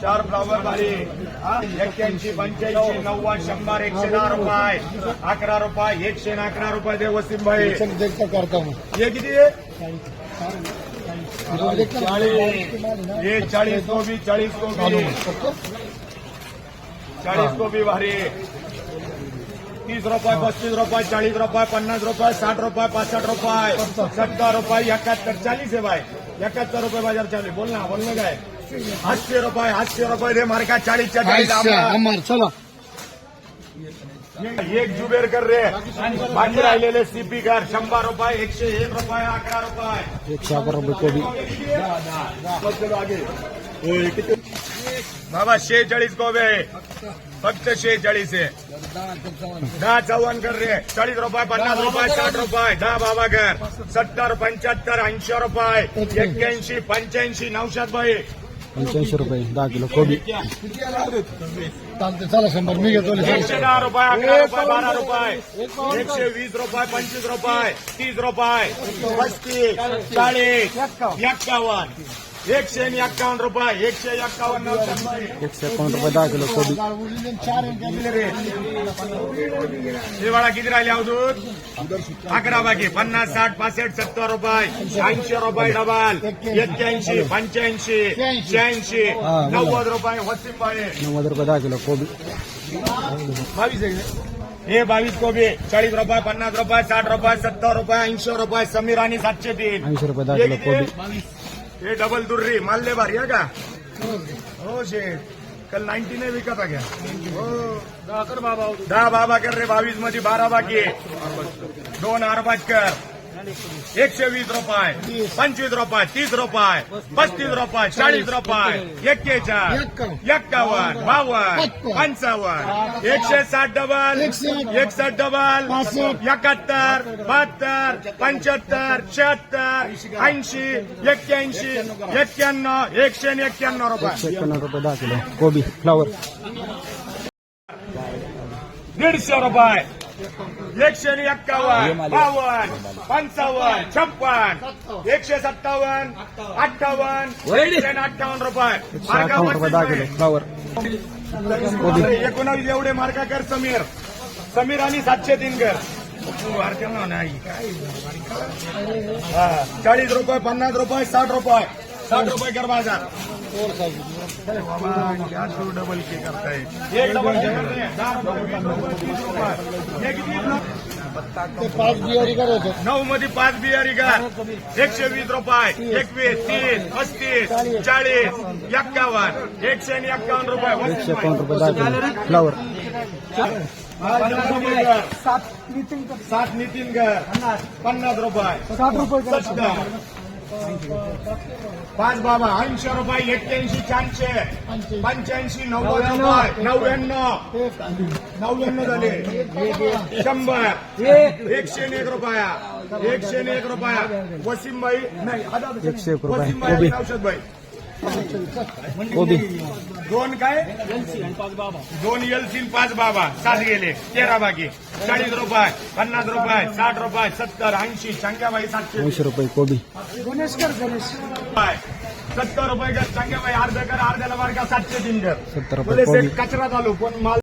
चार फ्लावर भारी एक्क्याऐंशी, पंच्याऐंशी शंभर, एकशे दहा रुपये, अकरा रुपये, एकशे अकरा रुपये दे भाई करता हूँ हे किती आहे? चाळीस हे चाळीस कोबी भारी. तीस रुपये, पस्तीस रुपये, चाळीस रुपये, पन्नास रुपये, साठ रुपये, पासष्ट रुपये, सत्तर रुपये, एकाहत्तर, चाळीस आहे बाय एकाहत्तर रुपये बाजार चालू. बोल ना बोल ना काय? आठशे रुपये आठशे रुपये दे मार्का चाळीसच्या चाळीस. अमर चलो. एक जुबेर कर रे. बाकी राहिलेले सीपी कर शंभर रुपये एकशे एक रुपये अकरा रुपये. एकशे अकरा रुपये कोबी. बाबा शेहेचाळीस कोबे. फक्त शेहेचाळीस आहे दहा चव्हाण कर रे चाळीस रुपये पन्नास रुपये साठ रुपये दहा बाबा कर सत्तर पंच्याहत्तर ऐंशी रुपये एक्क्याऐंशी पंच्याऐंशी नऊशात बाई पंच्याऐंशी रुपये दहा किलो कोबी। चालते चला शंभर मी घेतो एकशे दहा रुपये अकरा रुपये बारा रुपये एकशे वीस रुपये पंचवीस रुपये तीस रुपये पस्तीस चाळीस एक्कावन्न एकशे आणि एक्कावन्न रुपये एकशे एक्कावन्न. एकशे रुपये दहा किलो कोबी बाकी पन्नास साठ पासष्ट सत्तर रुपये ऐंशी रुपये डबल एक्क्याऐंशी पंच्याऐंशी. नव्वद रुपये नव्वद रुपये दहा किलो कोबी बावीस? हे बावीस कोबी चाळीस रुपये पन्नास रुपये साठ रुपये सत्तर रुपये ऐंशी रुपये समीर आणि तीन ऐंशी रुपये किलो कोबी? हे डबल दुर्री माल्ले भारी आहे का? हो शेठ कल नाईन्टी नाही विकत आहे क्या हो. दहा बाबा. कर रे बावीसमध्ये बारा बाकी आहे. दोन आरबाज कर. एकशे वीस रुपये पंचवीस रुपये तीस रुपये पस्तीस रुपये चाळीस रुपये एक्केचाळीस एक्कावन्न. बावन्न पंचावन्न एकशे साठ डबल एकसष्ट. डबल एकाहत्तर बहात्तर पंच्याहत्तर शहात्तर ऐंशी एक्क्याऐंशी एक्क्याण्णव एकशे एक्क्याण्णव रुपये. रुपये दहा किलो. कोबी फ्लावर. दीडशे रुपये. एकशे आणि एक्कावन्न बावन्न पंचावन्न छप्पन एकशे सत्तावन्न अठ्ठावन्न. अठ्ठावन्न रुपये. एकोणावीस एवढे मार्का कर समीर. समीर आणि सातशे तीन कर नाही. काय हा, चाळीस रुपये पन्नास रुपये साठ रुपये. साठ रुपये कर बाज़ार। क्या तो डबल के एक डबल के करते. हे? पाच करायचं नऊ मध्ये पाच बियारी का। एकशे वीस रुपये एकवीस तीस पस्तीस चाळीस एक्कावन्न एकशे आणि एक्कावन्न रुपये एकशे एकावन्न रुपये फ्लावर सात नितीन सात नितीन घर पन्नास रुपये साठ रुपये पाच बाबा ऐंशी रुपये एक्क्याऐंशी चारशे पंच्याऐंशी नव्वद रुपये नव्याण्णव. नव्याण्णव झाले. शंभर. एकशे एक रुपया. एकशे एक रुपया. वसीमबाई नाही. वसीमबाई औषधबाई. कोबी. दोन काय? दोन एलसीन पाच बाबा सात गेले. तेरा बाकी. चाळीस रुपये पन्नास रुपये साठ रुपये सत्तर ऐंशी शंकाबाई सातशे. ऐंशी रुपये कोबी. रुपये सत्तर रुपये कर शंकाबाई अर्ध कर अर्ध्याला का सातशे तीन कर सत्तर रुपये कचरा चालू पण माल